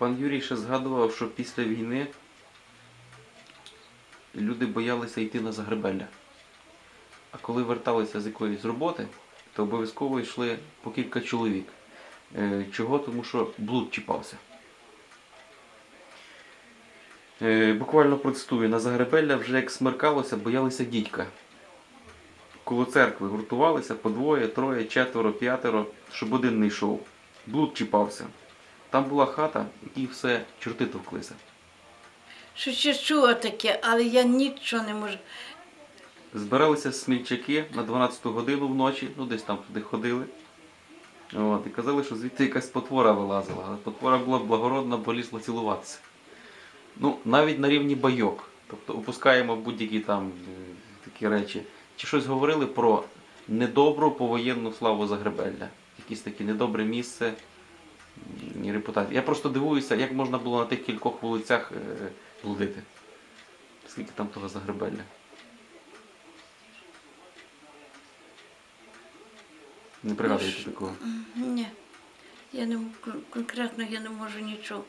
Пан Юрій ще згадував, що після війни люди боялися йти на Загребелля. А коли верталися з якоїсь роботи, то обов'язково йшли по кілька чоловік. Е, Чого? Тому що блуд чіпався. Е, Буквально процитую, на Загребелля вже як смеркалося, боялися дідька. Коло церкви гуртувалися по двоє, троє, четверо, п'ятеро, щоб один не йшов. Блуд чіпався. Там була хата, якій все чорти товклися. Що ще чула таке, але я нічого не можу. Збиралися смільчаки на 12 годину вночі, ну десь там туди ходили. От, і казали, що звідти якась потвора вилазила. Але потвора була благородна, бо лізла цілуватися. Ну, навіть на рівні байок. Тобто опускаємо будь-які там е, такі речі. Чи щось говорили про недобру повоєнну славу Загребелля? Якесь таке недобре місце і репутація. Я просто дивуюся, як можна було на тих кількох вулицях е, блудити. Скільки там того Загребелля? Не пригадуєте такого. Ні. Я не конкретно я не можу нічого.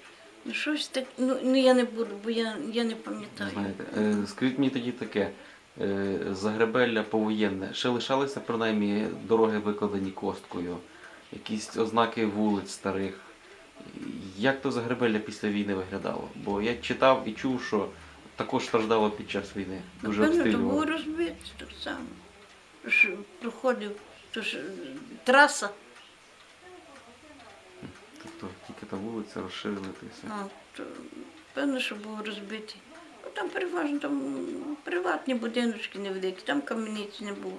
Ну щось так, ну, ну я не буду, бо я, я не пам'ятаю. Знаєте, е, скажіть мені тоді таке. е, Загребелля повоєнне. Ще лишалися принаймні дороги викладені косткою, якісь ознаки вулиць старих. Як то Загребелля після війни виглядало? Бо я читав і чув, що також страждало під час війни. Дуже Напевно, то було обстрілювали. розбито так само. Що проходив, то ж траса. Тобто тільки та вулиця розширили та й все. То, певно, що був розбитий. Ну, там переважно там приватні будиночки невеликі, там кам'яниць не було.